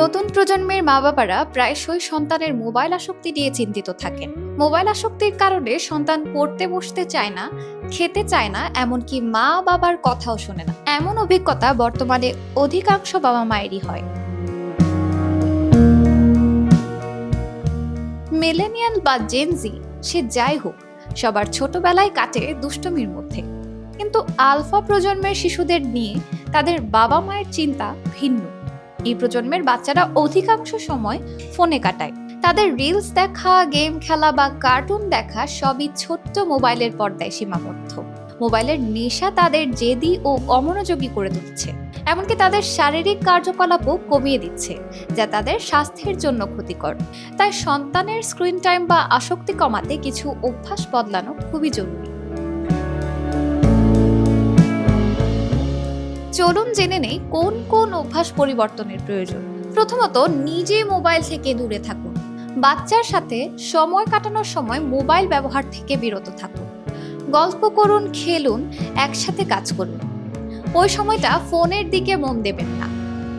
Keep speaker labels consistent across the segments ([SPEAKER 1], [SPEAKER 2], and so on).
[SPEAKER 1] নতুন প্রজন্মের মা বাবারা প্রায়শই সন্তানের মোবাইল আসক্তি নিয়ে চিন্তিত থাকেন। মোবাইল আসক্তির কারণে সন্তান পড়তে বসতে চায় না, খেতে চায় না, এমনকি মা বাবার কথাও শোনে না। এমন অভিজ্ঞতা বর্তমানে অধিকাংশ বাবা মায়েরই হয়। মিলেনিয়াল বা জেনজি সে যাই হোক, সবার ছোটবেলায় কাটে দুষ্টমির মধ্যে। কিন্তু আলফা প্রজন্মের শিশুদের নিয়ে তাদের বাবা মায়ের চিন্তা ভিন্ন। এই প্রজন্মের বাচ্চারা অধিকাংশ সময় ফোনে কাটায়। তাদের রিলস দেখা গেম খেলা বা কার্টুন দেখা সবই ছোট্ট মোবাইলের পর্দায় সীমাবদ্ধ। মোবাইলের নেশা তাদের জেদি ও অমনোযোগী করে তুলছে। এমনকি তাদের শারীরিক কার্যকলাপও কমিয়ে দিচ্ছে, যা তাদের স্বাস্থ্যের জন্য ক্ষতিকর। তাই সন্তানের স্ক্রিন টাইম বা আসক্তি কমাতে কিছু অভ্যাস বদলানো খুবই জরুরি। চলুন জেনে নেই কোন কোন অভ্যাস পরিবর্তনের প্রয়োজন। প্রথমত, নিজে মোবাইল থেকে দূরে থাকুন। বাচ্চার সাথে সময় কাটানোর সময় মোবাইল ব্যবহার থেকে বিরত থাকুন। গল্প করুন, খেলুন, একসাথে কাজ করুন। ওই সময়টা ফোনের দিকে মন দেবেন না।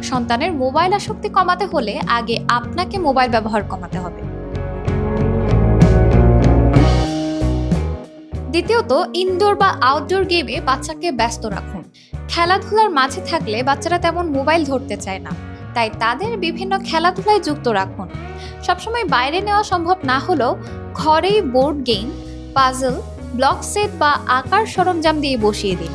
[SPEAKER 1] সন্তানের মোবাইল আসক্তি কমাতে হলে আগে আপনাকে মোবাইল ব্যবহার কমাতে হবে। দ্বিতীয়ত ইনডোর বা আউটডোর গেমে বাচ্চাকে ব্যস্ত রাখুন। খেলাধুলার মাঝে থাকলে বাচ্চারা তেমন মোবাইল ধরতে চায় না। তাই তাদের বিভিন্ন খেলাধুলায় যুক্ত রাখুন। সবসময় বাইরে নেওয়া সম্ভব না হলেও ঘরেই board game, puzzle, block set বা আকার সরঞ্জাম দিয়ে বসিয়ে দিন।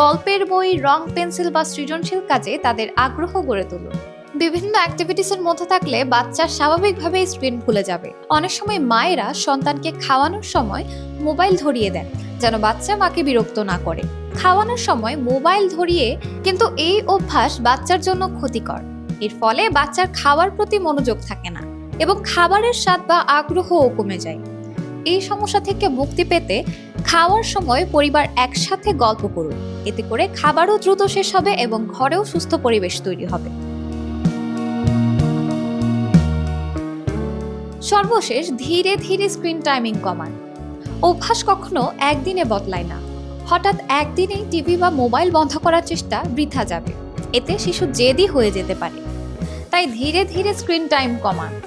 [SPEAKER 1] গল্পের বই, রং, পেন্সিল বা সৃজনশীল কাজে তাদের আগ্রহ গড়ে তুলুন। বিভিন্ন অ্যাক্টিভিটিসের মধ্যে থাকলে বাচ্চা স্বাভাবিকভাবে স্ক্রিন ভুলে যাবে। অনেক সময় মায়েরা সন্তানকে খাওয়ানোর সময় মোবাইল ধরিয়ে দেন, যেন বাচ্চা মাকে বিরক্ত না করে। খাওয়ানোর সময় মোবাইল ধরিয়ে কিন্তু এই অভ্যাস বাচ্চার জন্য ক্ষতিকর। এর ফলে বাচ্চার খাওয়ার প্রতি মনোযোগ থাকে না এবং খাবারের স্বাদ বা আগ্রহও কমে যায়। এই সমস্যা থেকে মুক্তি পেতে খাওয়ার সময় পরিবার একসাথে গল্প করুন। এতে করে খাবারও দ্রুত শেষ হবে এবং ঘরেও সুস্থ পরিবেশ তৈরি হবে। সর্বশেষ ধীরে ধীরে স্ক্রিন টাইমিং কমান। অভ্যাস কখনো একদিনে বদলায় না। হঠাৎ একদিনেই টিভি বা মোবাইল বন্ধ করার চেষ্টা বৃথা যাবে। এতে শিশু জেদি হয়ে যেতে পারে। তাই ধীরে ধীরে স্ক্রিন টাইম কমান।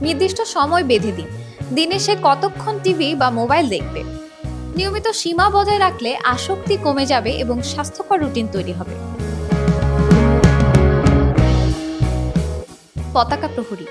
[SPEAKER 1] নির্দিষ্ট সময় বেঁধে দিন। দিনে সে কতক্ষণ টিভি বা মোবাইল দেখবে? নিয়মিত সীমা বজায় রাখলে আসক্তি কমে যাবে এবং স্বাস্থ্যকর রুটিন তৈরি হবে। পতাকা প্রহরী